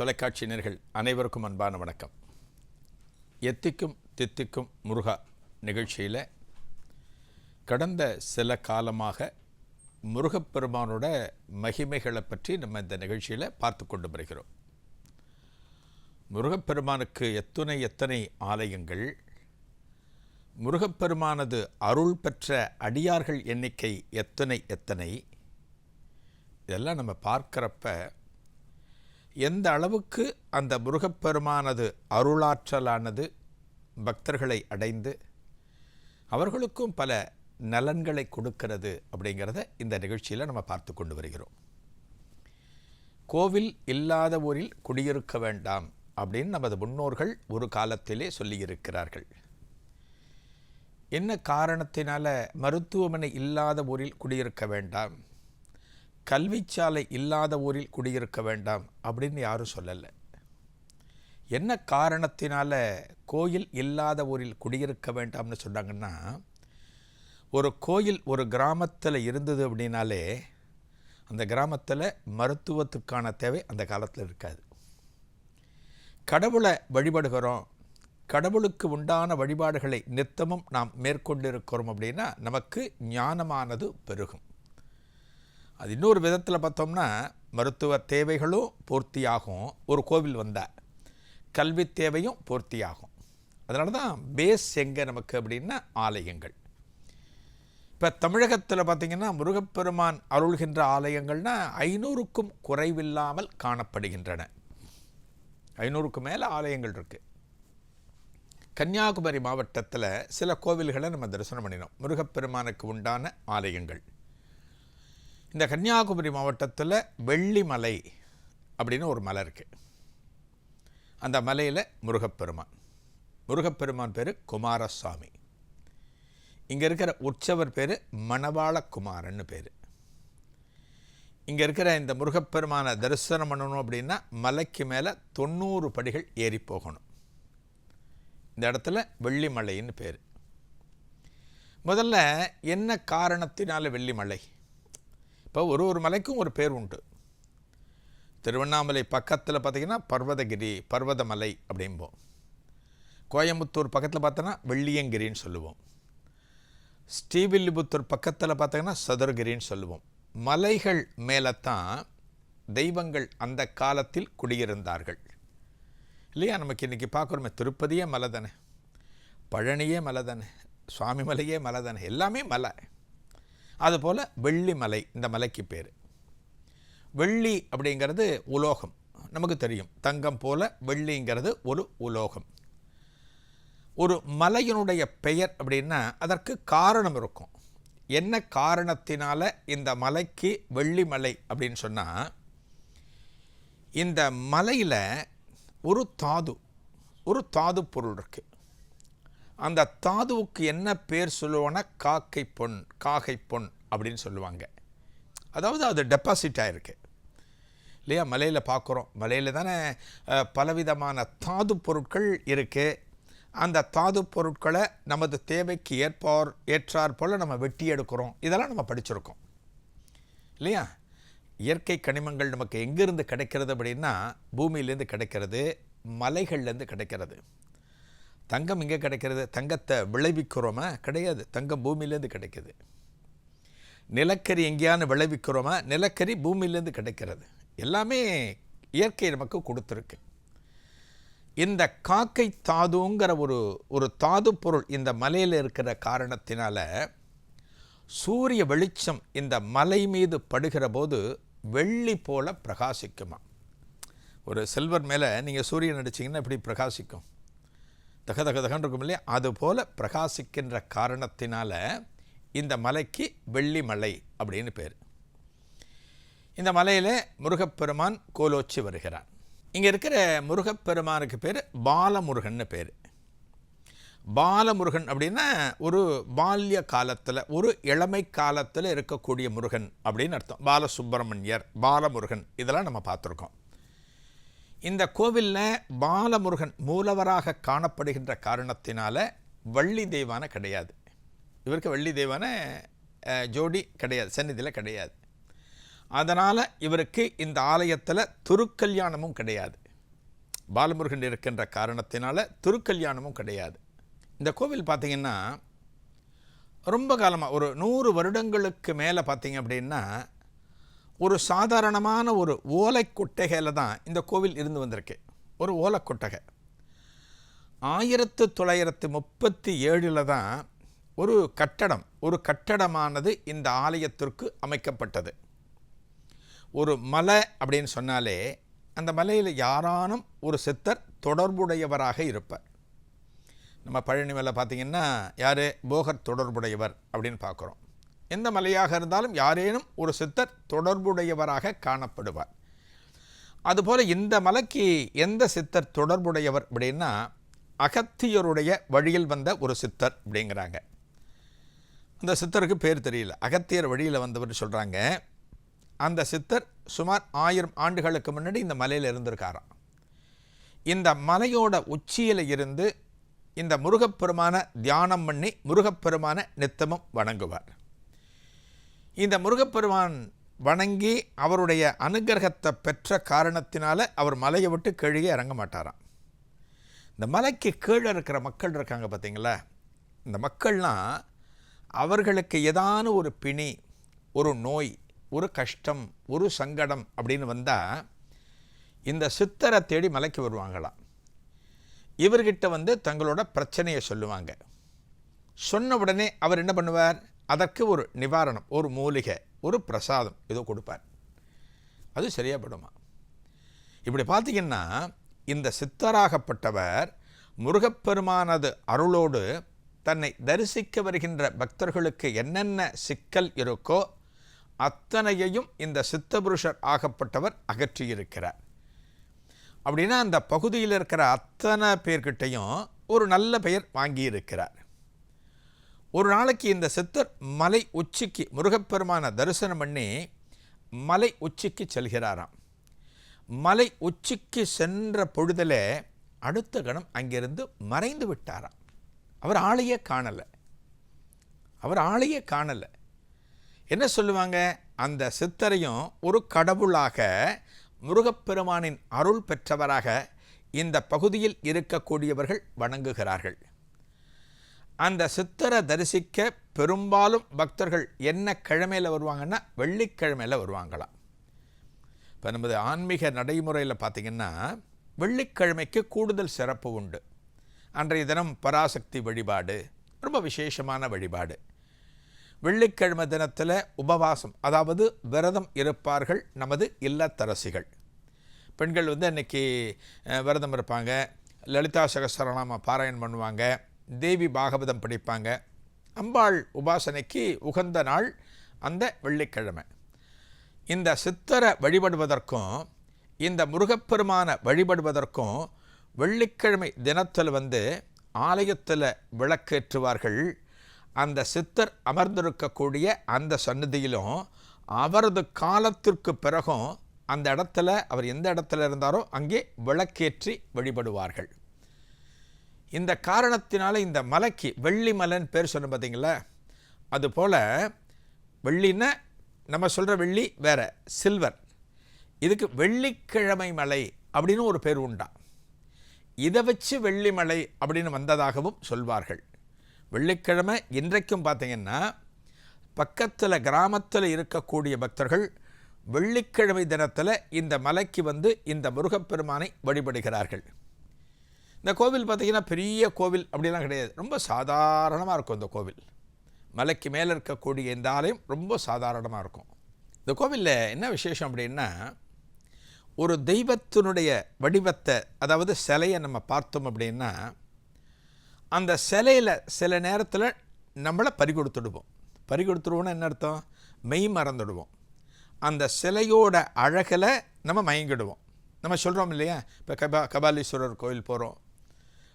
தொலைக்காட்சி தொலைக்காட்சியினர்கள் அனைவருக்கும் அன்பான வணக்கம். எத்திக்கும் தித்திக்கும் முருகா நிகழ்ச்சியில் கடந்த சில காலமாக முருகப்பெருமானோட மகிமைகளை பற்றி நம்ம இந்த நிகழ்ச்சியில் பார்த்து கொண்டு வருகிறோம். முருகப்பெருமானுக்கு எத்தனை எத்தனை ஆலயங்கள்? முருகப்பெருமானது அருள் பெற்ற அடியார்கள் எண்ணிக்கை எத்தனை எத்தனை? இதெல்லாம் நம்ம பார்க்குறப்ப எந்த அளவுக்கு அந்த முருகப்பெருமானது அருளாற்றலானது பக்தர்களை அடைந்து அவர்களுக்கும் பல நலன்களை கொடுக்கிறது அப்படிங்கிறத இந்த நிகழ்ச்சியில் நம்ம பார்த்து கொண்டு வருகிறோம். கோவில் இல்லாத ஊரில் குடியிருக்க வேண்டாம் அப்படின்னு நமது முன்னோர்கள் ஒரு காலத்திலே சொல்லியிருக்கிறார்கள். என்ன காரணத்தினால மருத்துவமனை இல்லாத ஊரில் குடியிருக்க வேண்டாம்? கல்விச்சாலை இல்லாத ஊரில் குடியிருக்க வேண்டாம் அப்படின்னு யாரும் சொல்லலை. என்ன காரணத்தினால கோயில் இல்லாத ஊரில் குடியிருக்க வேண்டாம்னு சொன்னாங்கன்னா ஒரு கோயில் ஒரு கிராமத்தில் இருந்தது அப்படின்னாலே அந்த கிராமத்தில் மருத்துவத்துக்கான தேவை அந்த காலத்தில் இருக்காது. கடவுளை வழிபடுகிறோம் கடவுளுக்கு உண்டான வழிபாடுகளை நித்தமும் நாம் மேற்கொண்டிருக்கிறோம் அப்படின்னா நமக்கு ஞானமானது பெருகும். அது இன்னொரு விதத்தில் பார்த்தோம்னா மருத்துவ தேவைகளும் பூர்த்தியாகும். ஒரு கோவில் வந்தால் கல்வி தேவையும் பூர்த்தியாகும். அதனால தான் பேஸ் எங்கே நமக்கு அப்படின்னா ஆலயங்கள். இப்போ தமிழகத்தில் பார்த்திங்கன்னா முருகப்பெருமான் அருள்கின்ற ஆலயங்கள்னா ஐநூறுக்கும் குறைவில்லாமல் காணப்படுகின்றன. ஐநூறுக்கு மேலே ஆலயங்கள் இருக்குது கன்னியாகுமரி மாவட்டத்தில் சில கோவில்களை நம்ம தரிசனம் பண்ணினோம். முருகப்பெருமானுக்கு உண்டான ஆலயங்கள். இந்த கன்னியாகுமரி மாவட்டத்தில் வெள்ளிமலை அப்படின்னு ஒரு மலை இருக்குது அந்த மலையில் முருகப்பெருமான். முருகப்பெருமான் பேர் குமாரசாமி. இங்கே இருக்கிற உற்சவர் பேர் மணவாள குமாரன்னு பேர். இங்கே இருக்கிற இந்த முருகப்பெருமானை தரிசனம் பண்ணணும் அப்படின்னா மலைக்கு மேலே தொண்ணூறு படிகள் ஏறி போகணும். இந்த இடத்துல வெள்ளிமலைன்னு பேர். முதல்ல என்ன காரணத்தினால வெள்ளிமலை? இப்போ ஒரு ஒரு மலைக்கும் ஒரு பேர் உண்டு. திருவண்ணாமலை பக்கத்தில் பார்த்திங்கன்னா பர்வதகிரி பர்வதமலை அப்படிம்போம். கோயம்புத்தூர் பக்கத்தில் பார்த்தோன்னா வெள்ளியங்கிரின்னு சொல்லுவோம். ஸ்ரீவில்லிபுத்தூர் பக்கத்தில் பார்த்தீங்கன்னா சதுரகிரின்னு சொல்லுவோம். மலைகள் மேலே தான் தெய்வங்கள் அந்த காலத்தில் குடியிருந்தார்கள். இல்லையா? நமக்கு இன்றைக்கி பார்க்குறோமே திருப்பதியே மலை தானே பழனியே மலை தானே சுவாமி மலையே மலை தானே எல்லாமே மலை. அதுபோல் வெள்ளி மலை இந்த மலைக்கு பேர். வெள்ளி அப்படிங்கிறது உலோகம். நமக்கு தெரியும். தங்கம் போல வெள்ளிங்கிறது ஒரு உலோகம். ஒரு மலையினுடைய பெயர் அப்படின்னா அதற்கு காரணம் இருக்கும். என்ன காரணத்தினால இந்த மலைக்கு வெள்ளிமலை அப்படின்னு சொன்னால் இந்த மலையில் ஒரு தாது ஒரு தாது பொருள் இருக்குது அந்த தாதுவுக்கு என்ன பேர் சொல்லுவோன்னா காக்கை பொன் காகை பொன் அப்படின்னு சொல்லுவாங்க. அதாவது அது டெபாசிட் ஆகிருக்கு இல்லையா? மலையில் பார்க்குறோம் மலையில் தானே பலவிதமான தாது பொருட்கள் இருக்குது அந்த தாது பொருட்களை நமது தேவைக்கு ஏற்பார் ஏற்றார் போல் நம்ம வெட்டி எடுக்கிறோம். இதெல்லாம் நம்ம படிச்சிருக்கோம். இல்லையா? இயற்கை கனிமங்கள் நமக்கு எங்கேருந்து கிடைக்கிறது அப்படின்னா பூமியிலேருந்து கிடைக்கிறது மலைகள்லேருந்து கிடைக்கிறது. தங்கம் எங்கே கிடைக்கிறது? தங்கத்தை விளைவிக்கிறோமா? கிடையாது. தங்கம் பூமியிலேருந்து கிடைக்கிது. நிலக்கரி எங்கேயானு விளைவிக்கிறோமா? நிலக்கரி பூமியிலேருந்து கிடைக்கிறது. எல்லாமே இயற்கை நமக்கு கொடுத்துருக்கு. இந்த காக்கை தாதுங்கிற ஒரு ஒரு தாது பொருள் இந்த மலையில் இருக்கிற காரணத்தினால சூரிய வெளிச்சம் இந்த மலை மீது படுகிற போது வெள்ளி போல பிரகாசிக்குமா ஒரு செல்வர் மேலே நீங்கள் சூரியன் அடிச்சிங்கன்னா இப்படி பிரகாசிக்கும்? தக தக தகன் இருக்கும் இல்லையா? அதுபோல் பிரகாசிக்கின்ற காரணத்தினால இந்த மலைக்கு வெள்ளி மலை அப்படின்னு பேர். இந்த மலையில் முருகப்பெருமான் கோலோச்சி வருகிறான் இங்கே இருக்கிற முருகப்பெருமானுக்கு பேர் பாலமுருகன்னு பேர். பாலமுருகன் அப்படின்னா ஒரு பால்ய காலத்தில் ஒரு இளமை காலத்தில் இருக்கக்கூடிய முருகன் அப்படின்னு அர்த்தம். பாலசுப்பிரமணியர் பாலமுருகன் இதெல்லாம் நம்ம பார்த்துருக்கோம். இந்த கோவிலில் பாலமுருகன் மூலவராக காணப்படுகின்ற காரணத்தினால வள்ளி தெய்வான கிடையாது. இவருக்கு வள்ளி தெய்வான ஜோடி கிடையாது சந்நிதியில் கிடையாது. அதனால் இவருக்கு இந்த ஆலயத்தில் துருக்கல்யாணமும் கிடையாது. பாலமுருகன் இருக்கின்ற காரணத்தினால துருக்கல்யாணமும் கிடையாது. இந்த கோவில் பார்த்திங்கன்னா ரொம்ப காலமாக ஒரு நூறு வருடங்களுக்கு மேலே பார்த்தீங்க அப்படின்னா ஒரு சாதாரணமான ஒரு ஓலைக்கொட்டகையில் தான் இந்த கோவில் இருந்து வந்திருக்கு. ஒரு ஓலை கொட்டகை ஆயிரத்து தொள்ளாயிரத்து முப்பத்தி ஏழில் தான் ஒரு கட்டடம் ஒரு கட்டடமானது இந்த ஆலயத்திற்கு அமைக்கப்பட்டது. ஒரு மலை அப்படின்னு சொன்னாலே அந்த மலையில் யாரானும் ஒரு சித்தர் தொடர்புடையவராக இருப்பார். நம்ம பழனிமலை பார்த்திங்கன்னா யார்? போகர் தொடர்புடையவர் அப்படின்னு பார்க்குறோம். எந்த மலையாக இருந்தாலும் யாரேனும் ஒரு சித்தர் தொடர்புடையவராக காணப்படுவார். அதுபோல் இந்த மலைக்கு எந்த சித்தர் தொடர்புடையவர் அப்படின்னா அகத்தியருடைய வழியில் வந்த ஒரு சித்தர் அப்படிங்கிறாங்க. அந்த சித்தருக்கு பேர் தெரியல. அகத்தியர் வழியில் வந்தவர் சொல்கிறாங்க அந்த சித்தர் சுமார் ஆயிரம் ஆண்டுகளுக்கு முன்னாடி இந்த மலையில் இருந்திருக்காராம். இந்த மலையோட உச்சியில் இருந்து இந்த முருகப்பெருமான தியானம் பண்ணி முருகப்பெருமான நித்தமும் வணங்குவார். இந்த முருகப்பெருமான் வணங்கி அவருடைய அனுகிரகத்தை பெற்ற காரணத்தினால அவர் மலையை விட்டு கீழே இறங்க மாட்டாராம். இந்த மலைக்கு கீழே இருக்கிற மக்கள் இருக்காங்க பார்த்தீங்களா? இந்த மக்கள்லாம் அவர்களுக்கு ஏதான ஒரு பிணி ஒரு நோய் ஒரு கஷ்டம் ஒரு சங்கடம் அப்படின்னு வந்தால் இந்த சித்தரை தேடி மலைக்கு வருவாங்களாம். இவர்கிட்ட வந்து தங்களோட பிரச்சனையை சொல்லுவாங்க. சொன்ன உடனே அவர் என்ன பண்ணுவார்? அதற்கு ஒரு நிவாரணம் ஒரு மூலிகை ஒரு பிரசாதம் ஏதோ கொடுப்பார். அது சரியாகப்படுமா? இப்படி பார்த்தீங்கன்னா இந்த சித்தராகப்பட்டவர் முருகப்பெருமானது அருளோடு தன்னை தரிசிக்க வருகின்ற பக்தர்களுக்கு என்னென்ன சிக்கல் இருக்கோ அத்தனையையும் இந்த சித்தபுருஷர் ஆகப்பட்டவர் அகற்றியிருக்கிறார். அப்படின்னா அந்த பகுதியில் இருக்கிற அத்தனை பேர்கிட்டையும் ஒரு நல்ல பெயர் வாங்கியிருக்கிறார். ஒரு நாளைக்கு இந்த சித்தர் மலை உச்சிக்கு முருகப்பெருமான தரிசனம் பண்ணி மலை உச்சிக்கு செல்கிறாராம். மலை உச்சிக்கு சென்ற பொழுதில் அடுத்த கணம் அங்கிருந்து மறைந்து விட்டாராம். அவர் ஆளையே காணலை. அவர் ஆளையே காணலை. என்ன சொல்லுவாங்க? அந்த சித்தரையும் ஒரு கடவுளாக முருகப்பெருமானின் அருள் பெற்றவராக இந்த பகுதியில் இருக்கக்கூடியவர்கள் வணங்குகிறார்கள். அந்த சித்தரை தரிசிக்க பெரும்பாலும் பக்தர்கள் என்ன கிழமையில் வருவாங்கன்னா வெள்ளிக்கிழமையில் வருவாங்களாம். இப்போ நமது ஆன்மீக நடைமுறையில் பார்த்திங்கன்னா வெள்ளிக்கிழமைக்கு கூடுதல் சிறப்பு உண்டு. அன்றைய தினம் பராசக்தி வழிபாடு ரொம்ப விசேஷமான வழிபாடு. வெள்ளிக்கிழமை தினத்தில் உபவாசம் அதாவது விரதம் இருப்பார்கள் நமது இல்லத்தரசிகள். பெண்கள் வந்து அன்றைக்கி விரதம் இருப்பாங்க லலிதா சகசரநாம பாராயணம் பண்ணுவாங்க தேவி பாகவதம் படிப்பாங்க. அம்பாள் உபாசனைக்கு உகந்த நாள் அந்த வெள்ளிக்கிழமை. இந்த சித்தரை வழிபடுவதற்கும் இந்த முருகப்பெருமான வழிபடுவதற்கும் வெள்ளிக்கிழமை தினத்தில் வந்து ஆலயத்தில் விளக்கேற்றுவார்கள். அந்த சித்தர் அமர்ந்திருக்கக்கூடிய அந்த சன்னதியிலும் அவரது காலத்திற்கு பிறகும் அந்த இடத்துல அவர் எந்த இடத்துல இருந்தாரோ அங்கே விளக்கேற்றி வழிபடுவார்கள். இந்த காரணத்தினால இந்த மலைக்கு வெள்ளி மலைன்னு பேர் சொன்ன பார்த்தீங்களா அதுபோல் வெள்ளின்னா நம்ம சொல்கிற வெள்ளி வேறு சில்வர். இதுக்கு வெள்ளிக்கிழமை மலை அப்படின்னு ஒரு பேர் உண்டா? இதை வச்சு வெள்ளிமலை அப்படின்னு வந்ததாகவும் சொல்வார்கள். வெள்ளிக்கிழமை இன்றைக்கும் பார்த்தீங்கன்னா பக்கத்தில் கிராமத்தில் இருக்கக்கூடிய பக்தர்கள் வெள்ளிக்கிழமை தினத்தில் இந்த மலைக்கு வந்து இந்த முருகப்பெருமானை வழிபடுகிறார்கள். இந்த கோவில் பார்த்திங்கன்னா பெரிய கோவில் அப்படிலாம் கிடையாது. ரொம்ப சாதாரணமாக இருக்கும் இந்த கோவில். மலைக்கு மேலே இருக்கக்கூடிய இந்த ஆலயம் ரொம்ப சாதாரணமாக இருக்கும். இந்த கோவிலில் என்ன விசேஷம் அப்படின்னா ஒரு தெய்வத்தினுடைய வடிவத்தை அதாவது சிலையை நம்ம பார்த்தோம் அப்படின்னா அந்த சிலையில் சில நேரத்தில் நம்மளை பறிகொடுத்துடுவோம். பறிகொடுத்துடுவோன்னு என்ன அர்த்தம்? மெய் மறந்துடுவோம். அந்த சிலையோட அழகில் நம்ம மயங்கிடுவோம். நம்ம சொல்கிறோம் இல்லையா? இப்போ கபா கபாலீஸ்வரர் கோயில் போகிறோம்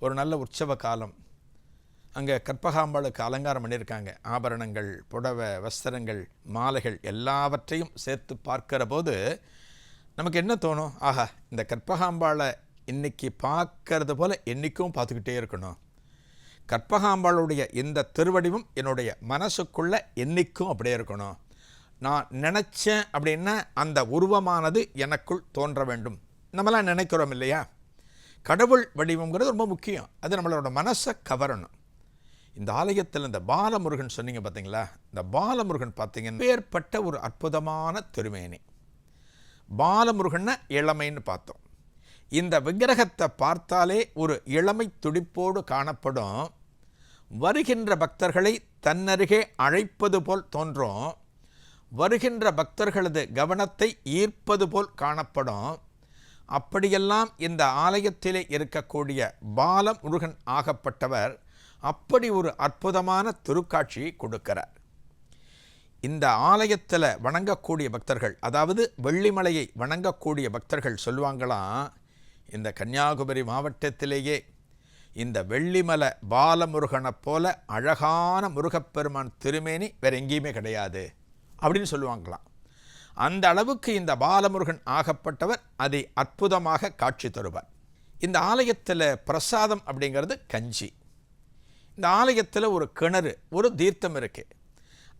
ஒரு நல்ல உற்சவ காலம். அங்கே கற்பகாம்பாளுக்கு அலங்காரம் பண்ணியிருக்காங்க. ஆபரணங்கள் புடவை வஸ்திரங்கள் மாலைகள் எல்லாவற்றையும் சேர்த்து பார்க்கிற போது நமக்கு என்ன தோணும்? ஆஹா இந்த கற்பகாம்பாளை இன்னைக்கு பார்க்கறது போல் என்றைக்கும் பார்த்துக்கிட்டே இருக்கணும். கற்பகாம்பாளுடைய இந்த திருவடிவும் என்னுடைய மனசுக்குள்ளே என்றைக்கும் அப்படியே இருக்கணும். நான் நினச்சேன் அப்படின்னா அந்த உருவமானது எனக்குள் தோன்ற வேண்டும். நம்மளாம் நினைக்கிறோம் இல்லையா? கடவுள் வடிவங்கிறது ரொம்ப முக்கியம். அது நம்மளோட மனசை கவரணும். இந்த ஆலயத்தில் இந்த பாலமுருகன் சொன்னீங்க பார்த்தீங்களா இந்த பாலமுருகன் பார்த்தீங்கன்னா ஏற்பட்ட ஒரு அற்புதமான திருமேனி. பாலமுருகன்னா இளமைன்னு பார்த்தோம். இந்த விக்கிரகத்தை பார்த்தாலே ஒரு இளமை துடிப்போடு காணப்படும். வருகின்ற பக்தர்களை தன்னருகே அழைப்பது போல் தோன்றும். வருகின்ற பக்தர்களது கவனத்தை ஈர்ப்பது போல் காணப்படும். அப்படியெல்லாம் இந்த ஆலயத்திலே இருக்கக்கூடிய பாலம் முருகன் ஆகப்பட்டவர் அப்படி ஒரு அற்புதமான திருக்காட்சியை கொடுக்கிறார். இந்த ஆலயத்தில் வணங்கக்கூடிய பக்தர்கள் அதாவது வெள்ளிமலையை வணங்கக்கூடிய பக்தர்கள் சொல்லுவாங்களாம் இந்த கன்னியாகுமரி மாவட்டத்திலேயே இந்த வெள்ளிமலை பாலமுருகனை போல அழகான முருகப்பெருமான் திருமேனி வேற எங்கேயுமே கிடையாது அப்படின்னு சொல்லுவாங்களாம். அந்த அளவுக்கு இந்த பாலமுருகன் ஆகப்பட்டவர் அதை அற்புதமாக காட்சி தருவார். இந்த ஆலயத்தில் பிரசாதம் அப்படிங்கிறது கஞ்சி. இந்த ஆலயத்தில் ஒரு கிணறு ஒரு தீர்த்தம் இருக்கு.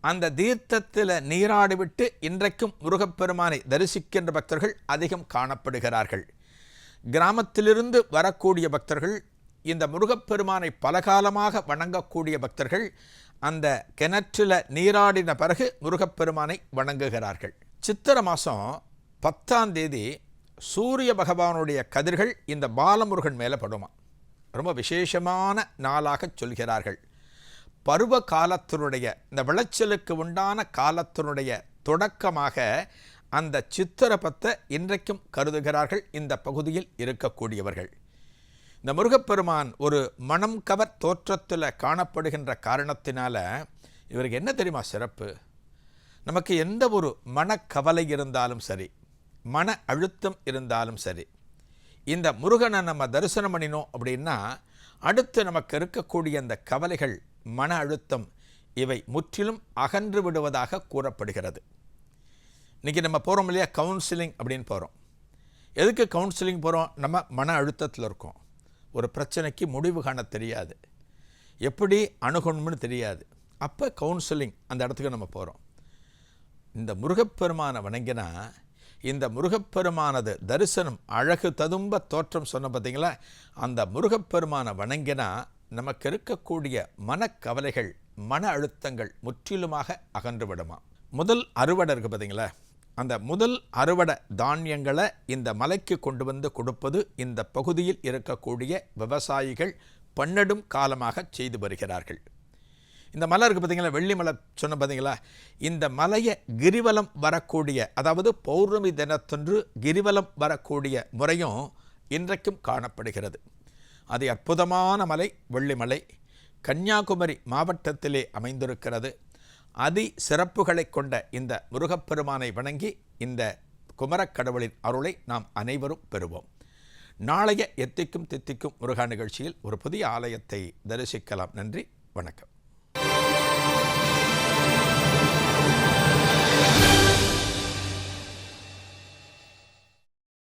அந்த தீர்த்தத்தில் நீராடிவிட்டு இன்றைக்கும் முருகப்பெருமானை தரிசிக்கின்ற பக்தர்கள் அதிகம் காணப்படுகிறார்கள். கிராமத்திலிருந்து வரக்கூடிய பக்தர்கள் இந்த முருகப்பெருமானை பலகாலமாக வணங்கக்கூடிய பக்தர்கள் அந்த கிணற்றில் நீராடின பிறகு முருகப்பெருமானை வணங்குகிறார்கள். சித்திர மாதம் பத்தாம் தேதி சூரிய பகவானுடைய கதிர்கள் இந்த பாலமுருகன் மேலே படுமா. ரொம்ப விசேஷமான நாளாக சொல்கிறார்கள். பருவ காலத்தினுடைய இந்த விளைச்சலுக்கு உண்டான காலத்தினுடைய தொடக்கமாக அந்த சித்திரப்பத்தை இன்றைக்கும் கருதுகிறார்கள். இந்த பகுதியில் இருக்கக்கூடியவர்கள். இந்த முருகப்பெருமான் ஒரு மனம் கவர் தோற்றத்தில் காணப்படுகின்ற காரணத்தினால இவருக்கு என்ன தெரியுமா சிறப்பு? நமக்கு எந்த ஒரு மனக்கவலை இருந்தாலும் சரி மன அழுத்தம் இருந்தாலும் சரி இந்த முருகனை நம்ம தரிசனம் பண்ணினோம் அப்படின்னா அடுத்து நமக்கு இருக்கக்கூடிய அந்த கவலைகள் மன அழுத்தம் இவை முற்றிலும் அகன்று விடுவதாக கூறப்படுகிறது. இன்றைக்கி நம்ம போகிறோம் இல்லையா? கவுன்சிலிங் அப்படின்னு போகிறோம் எதுக்கு கவுன்சிலிங் போகிறோம் நம்ம மன அழுத்தத்தில் இருக்கோம். ஒரு பிரச்சனைக்கு முடிவு காண தெரியாது. எப்படி அணுகணும்னு தெரியாது. அப்போ கவுன்சிலிங் அந்த இடத்துக்கு நம்ம போகிறோம் இந்த முருகப்பெருமானை வணங்கினா இந்த முருகப்பெருமானது தரிசனம் அழகு ததும்ப தோற்றம் சொன்ன பார்த்தீங்களா? அந்த முருகப்பெருமானை வணங்கினா நமக்கு இருக்கக்கூடிய மனக்கவலைகள் மன அழுத்தங்கள் முற்றிலுமாக அகன்று விடுமா? முதல் அறுவடை இருக்குது பார்த்தீங்களா? அந்த முதல் அறுவடை தானியங்களை இந்த மலைக்கு கொண்டு வந்து கொடுப்பது இந்த பகுதியில் இருக்கக்கூடிய விவசாயிகள் பன்னெடும் காலமாக செய்து வருகிறார்கள். இந்த மலை இருக்குது பார்த்தீங்களா வெள்ளி மலை சொன்ன பார்த்தீங்களா இந்த மலையை கிரிவலம் வரக்கூடிய அதாவது பௌர்ணமி தினத்தொன்று கிரிவலம் வரக்கூடிய முறையும் இன்றைக்கும் காணப்படுகிறது. அது அற்புதமான மலை வெள்ளிமலை கன்னியாகுமரி மாவட்டத்திலே அமைந்திருக்கிறது. அதி சிறப்புகளை கொண்ட இந்த முருகப்பெருமானை வணங்கி இந்த குமரக்கடவுளின் அருளை நாம் அனைவரும் பெறுவோம். நாளைய எத்திக்கும் தித்திக்கும் முருகா நிகழ்ச்சியில் ஒரு புதிய ஆலயத்தை தரிசிக்கலாம். நன்றி வணக்கம்.